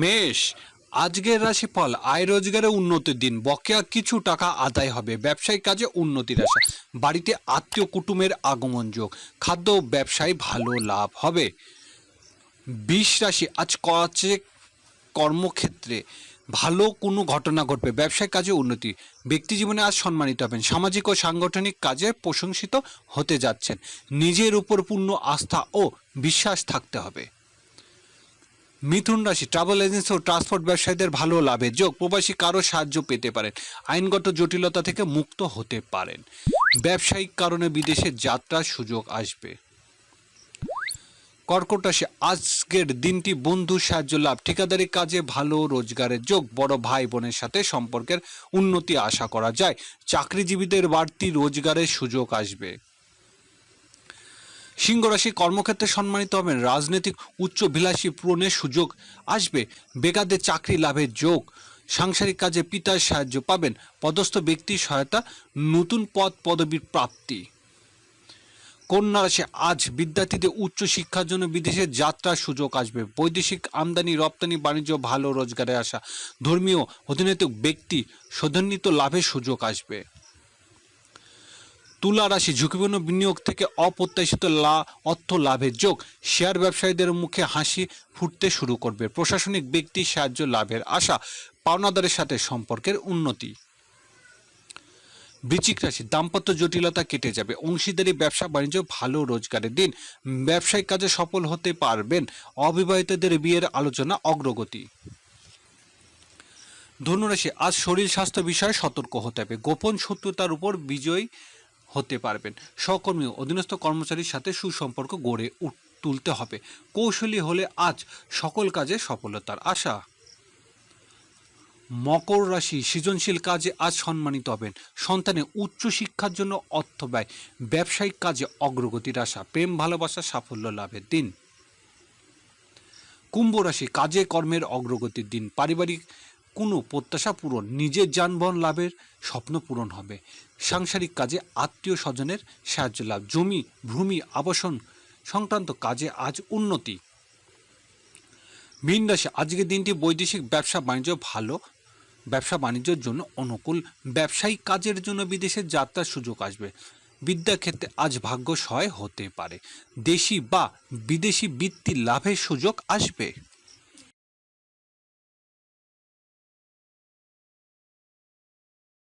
মেষ, আজকের রাশিফল, আয় রোজগারে উন্নতির দিন, বকেয়া কিছু টাকা আদায় হবে, ব্যবসায়িক কাজে উন্নতির আশা, বাড়িতে আত্মীয় কুটুমের আগমন যোগ, খাদ্য ব্যবসায় ভালো লাভ হবে। বিষ রাশি, আজ কাজে কর্মক্ষেত্রে, ভালো কোনো ঘটনা ঘটবে, ব্যবসায়িক কাজে উন্নতি, ব্যক্তি জীবনে আজ সম্মানিত হবেন, সামাজিক ও সাংগঠনিক কাজে প্রশংসিত হতে যাচ্ছেন, নিজের উপর পূর্ণ আস্থা ও বিশ্বাস থাকতে হবে। মিথুন রাশি ট্রাভেল এজেন্সি ও ট্রান্সপোর্ট ব্যবসায়ীদের ভালো লাভের যোগ প্রবাসী কারও সাহায্য পেতে পারেন। আইনগত জটিলতা থেকে মুক্ত হতে পারেন। ব্যবসায়িক কারণে বিদেশে যাত্রার সুযোগ আসবে। কর্কট রাশি, আজকের দিনটি বন্ধু সাহায্য লাভ। ঠিকাদারি কাজে ভালো রোজগারের যোগ। বড় ভাই বোনের সাথে সম্পর্কের উন্নতি আশা করা যায়। চাকরিজীবীদের বাড়তি রোজগারের সুযোগ আসবে। সিংহ রাশি কর্মক্ষেত্রে সম্মানিত হবেন রাজনৈতিক উচ্চভিলাষী পূরণের সুযোগ আসবে, বেকারদের চাকরি লাভের যোগ, সাংসারিক কাজে পিতার সাহায্য পাবেন, পদস্থ ব্যক্তির সহায়তা, নতুন পদ পদবীর প্রাপ্তি। কন্যা রাশি, আজ বিদ্যার্থীদের উচ্চ শিক্ষার জন্য বিদেশে যাত্রার সুযোগ আসবে, বৈদেশিক আমদানি, রপ্তানি, বাণিজ্য, ভালো রোজগারে আসা ধর্মীয় অধিনেতক ব্যক্তি সদন্বিত লাভের সুযোগ আসবে। তুলা রাশি ঝুঁকিপূর্ণ বিনিয়োগ থেকে অপ্রত্যাশিত লা, অর্থ লাভের যোগ। শেয়ার ব্যবসায়ীদের মুখে হাসি ফুটতে শুরু করবে। প্রশাসনিক ব্যক্তি সাহায্য লাভের আশা, পাওনাদারের সাথে সম্পর্কের উন্নতি। বৃশ্চিক রাশি, দাম্পত্য জটিলতা কেটে যাবে। অংশীদারি, ব্যবসা, বাণিজ্য, ভালো রোজগারের দিন। ব্যবসায়িক কাজে সফল হতে পারবেন। অবিবাহিতদের বিয়ের আলোচনা অগ্রগতি। ধনুরাশি, আজ শরীর স্বাস্থ্য বিষয়ে সতর্ক হতে হবে। গোপন শত্রুতার উপর বিজয়ী হতে পারবেন। সহকর্মী অধীনস্থ কর্মচারীর সাথে সুসম্পর্ক গড়ে তুলতে হবে। কৌশলী হলে আজ সকল কাজে সফলতার আশা। মকর রাশি সৃজনশীল কাজে আজ সম্মানিত হবেন। সন্তানের উচ্চ শিক্ষার জন্য অর্থ ব্যয়, ব্যবসায়িক কাজে অগ্রগতির আশা, প্রেম, ভালোবাসা, সাফল্য লাভের দিন। কুম্ভ রাশি কাজে কর্মের অগ্রগতির দিন। পারিবারিক কোনো প্রত্যাশা পূরণ, নিজের যানবাহন লাভের স্বপ্ন পূরণ হবে। সাংসারিক কাজে আত্মীয় স্বজনের সাহায্য লাভ, জমি, ভূমি, আবাসন সংক্রান্ত কাজে আজ উন্নতি। মীন রাশি, আজকের দিনটি বৈদেশিক ব্যবসা বাণিজ্য ভালো, ব্যবসা বাণিজ্যের জন্য অনুকূল ব্যবসায়িক কাজের জন্য বিদেশে যাত্রার সুযোগ আসবে। বিদ্যাক্ষেত্রে আজ ভাগ্য সহায় হতে পারে। দেশি বা বিদেশি বৃত্তি লাভের সুযোগ আসবে।